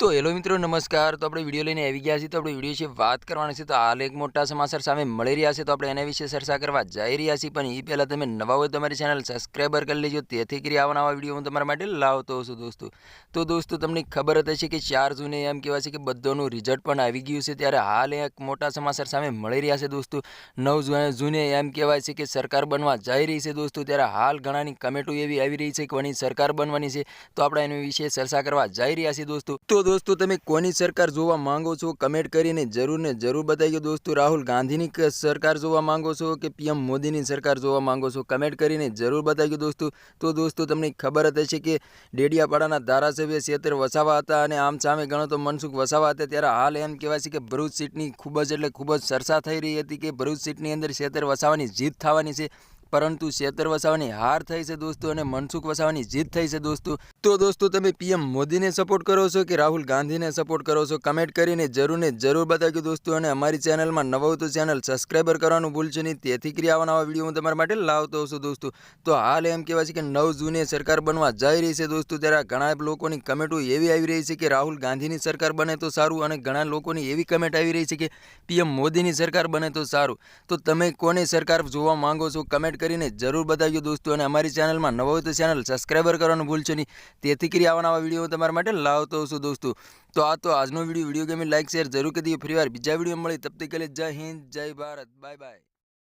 તો હેલો મિત્રો, નમસ્કાર. તો આપણે વીડિયો લઈને આવી ગયા છીએ. તો આપણે વીડિયો વિશે વાત કરવાની છે. તો હાલ એક મોટા સમાચાર સામે મળી રહ્યા છે. તો આપણે એના વિશે ચર્ચા કરવા જઈ રહ્યા છીએ. પણ એ પહેલાં તમે નવા હોય તમારી ચેનલ સબસ્ક્રાઈબર કરી લેજો. તેથી કરી આવા નવા વીડિયો હું તમારા માટે લાવતો છું, દોસ્તો. તો દોસ્તો, તમને ખબર જ હશે કે ચાર જૂને એમ કહેવાય છે કે બધાનું રિઝલ્ટ પણ આવી ગયું છે. ત્યારે હાલ એક મોટા સમાચાર સામે મળી રહ્યા છે, દોસ્તો. નવ જૂને એમ કહેવાય છે કે સરકાર બનવા જઈ રહી છે, દોસ્તો. ત્યારે હાલ ઘણાની કમેન્ટો એવી આવી રહી છે કે ઘણી સરકાર બનવાની છે. તો આપણે એની વિશે ચર્ચા કરવા જઈ રહ્યા છીએ, દોસ્તો. તો દોસ્તો, તમે કોની સરકાર જોવા માંગો છો? કમેન્ટ કરીને જરૂર ને જરૂર બતાવીજો દોસ્તો. રાહુલ ગાંધીની સરકાર જોવા માંગો છો કે પીએમ મોદીની સરકાર જોવા માંગો છો? કમેન્ટ કરીને જરૂર બતાવીજો દોસ્તો. તો દોસ્તો, તમને ખબર જ હશે કે ડેડિયાપાડાના ધારાસભ્ય છેતર વસાવા હતા અને આમ સામે ગણો તો મનસુખ વસાવા હતા. ત્યારે હાલ એમ કહેવાય છે કે ભરૂચ સીટની ખૂબ જ એટલે ખૂબ જ ચર્ચા થઈ રહી હતી કે ભરૂચ સીટની અંદર ક્ષેત્ર વસાવાની જીત થવાની છે. પરંતુ શેતર વસાવાની હાર થઈ છે દોસ્તો અને મનસુખ વસાવાની જીત થઈ છે દોસ્તો. તો દોસ્તો તમે પીએમ મોદીને સપોર્ટ કરો છો કે રાહુલ ગાંધીને સપોર્ટ કરો છો? કમેન્ટ કરીને જરૂરને જરૂર બતાવજો દોસ્તો અને અમારી ચેનલમાં નવા તો ચેનલ સબસ્ક્રાઈબર કરવાનું ભૂલશો નહીં. તેથી કરી આવા નવા વીડિયો હું તમારા માટે લાવતો છું દોસ્તો. તો હાલ એમ કહેવાય છે કે નવ જૂને સરકાર બનવા જઈ રહી છે દોસ્તો. ત્યારે ઘણા લોકોની કમેન્ટો એવી આવી રહી છે કે રાહુલ ગાંધીની સરકાર બને તો સારું અને ઘણા લોકોની એવી કમેન્ટ આવી રહી છે કે પીએમ મોદીની સરકાર બને તો સારું. તો તમે કોની સરકાર જોવા માંગો છો? કમેન્ટ કરીને જરૂર બતાવજો દોસ્તો અને અમારી ચેનલમાં નવો હોય તો ચેનલ સબસ્ક્રાઈબર કરવાનું ભૂલશો નહીં. તેથી કરી આવા નવા વીડિયો તમારા માટે લાવતો છું દોસ્તો. તો આ તો આજનો વીડિયો વીડિયો ગમે, લાઈક, શેર જરૂર કરી દીધો ફરીવાર બીજા વીડિયો મળી તબ તક જય હિન્દ, જય ભારત. Bye bye.